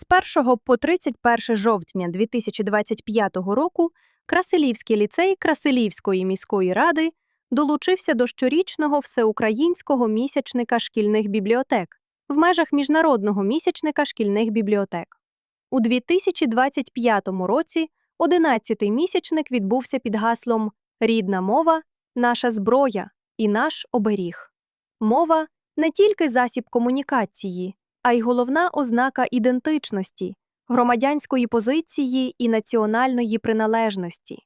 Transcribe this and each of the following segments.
З 1 по 31 жовтня 2025 року Красилівський ліцей Красилівської міської ради долучився до щорічного всеукраїнського місячника шкільних бібліотек в межах міжнародного місячника шкільних бібліотек. У 2025 році 11-й місячник відбувся під гаслом Рідна мова наша зброя і наш оберіг. Мова не тільки засіб комунікації, а й головна ознака ідентичності, громадянської позиції і національної приналежності.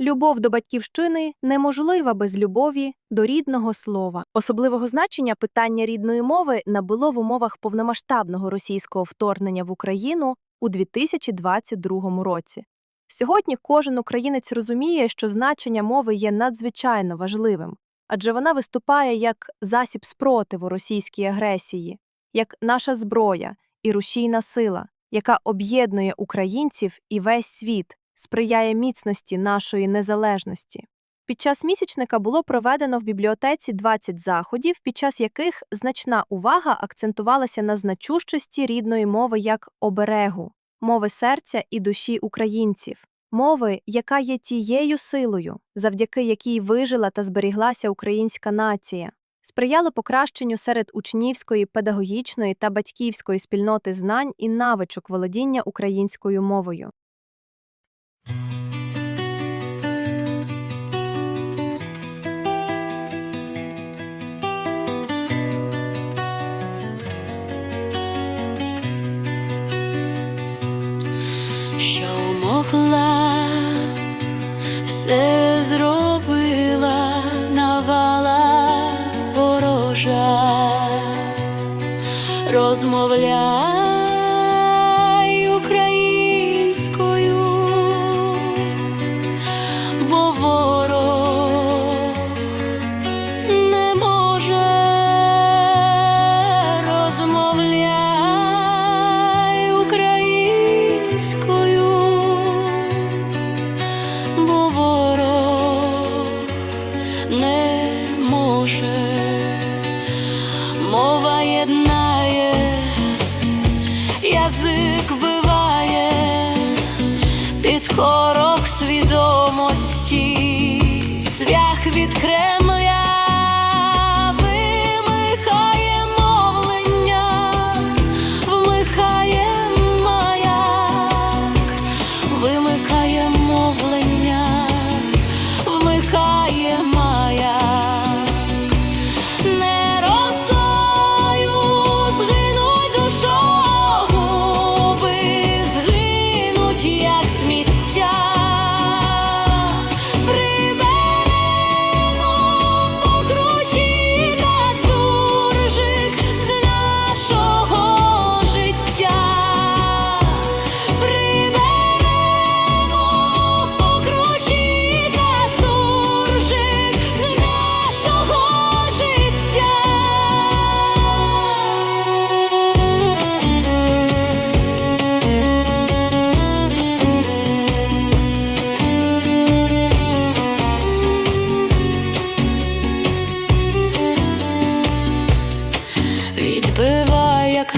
Любов до батьківщини неможлива без любові до рідного слова. Особливого значення питання рідної мови набуло в умовах повномасштабного російського вторгнення в Україну у 2022 році. Сьогодні кожен українець розуміє, що значення мови є надзвичайно важливим, адже вона виступає як засіб спротиву російській агресії, як наша зброя і рушійна сила, яка об'єднує українців і весь світ, сприяє міцності нашої незалежності. Під час місячника було проведено в бібліотеці 20 заходів, під час яких значна увага акцентувалася на значущості рідної мови як оберегу, мови серця і душі українців, мови, яка є тією силою, завдяки якій вижила та зберіглася українська нація, сприяло покращенню серед учнівської, педагогічної та батьківської спільноти знань і навичок володіння українською мовою. що могла, все зробила розмовляй українською, під корок свідомості, цвях від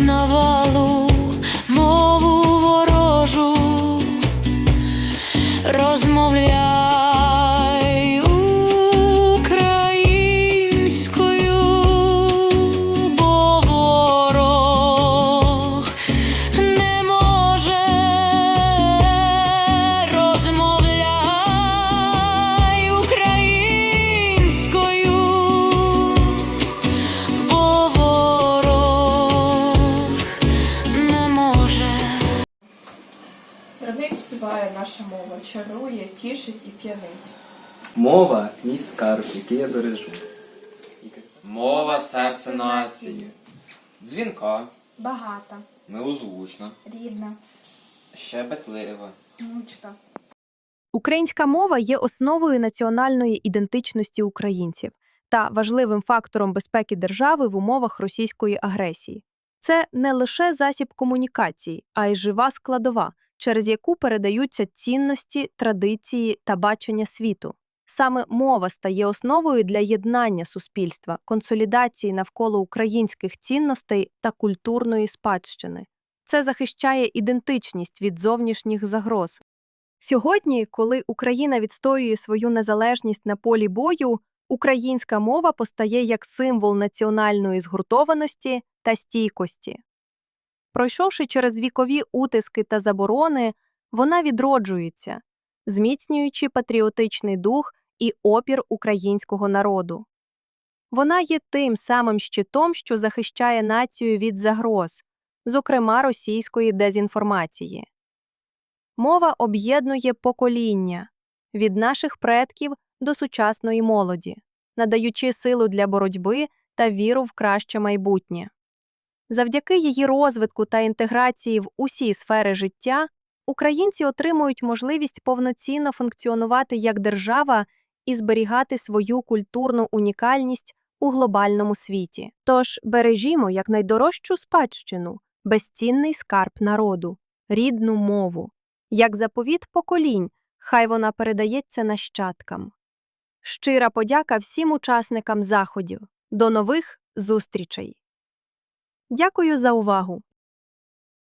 Відбивай, наша мова, чарує, тішить і п'янить. Мова мій скарб, який я бережу. Мова серце нації. Дзвінка, Багата, милозвучна, рідна, щебетлива. внучка. Українська мова є основою національної ідентичності українців та важливим фактором безпеки держави в умовах російської агресії. Це не лише засіб комунікації, а й жива складова, через яку передаються цінності, традиції та бачення світу. Саме мова стає основою для єднання суспільства, консолідації навколо українських цінностей та культурної спадщини. Це захищає ідентичність від зовнішніх загроз. Сьогодні, коли Україна відстоює свою незалежність на полі бою, українська мова постає як символ національної згуртованості та стійкості. Пройшовши через вікові утиски та заборони, вона відроджується, зміцнюючи патріотичний дух і опір українського народу. Вона є тим самим щитом, що захищає націю від загроз, зокрема російської дезінформації. Мова об'єднує покоління від наших предків до сучасної молоді, надаючи силу для боротьби та віру в краще майбутнє. Завдяки її розвитку та інтеграції в усі сфери життя українці отримують можливість повноцінно функціонувати як держава і зберігати свою культурну унікальність у глобальному світі. Тож бережімо як найдорожчу спадщину, безцінний скарб народу, рідну мову, як заповіт поколінь, хай вона передається нащадкам. Щира подяка всім учасникам заходів. До нових зустрічей! Дякую за увагу!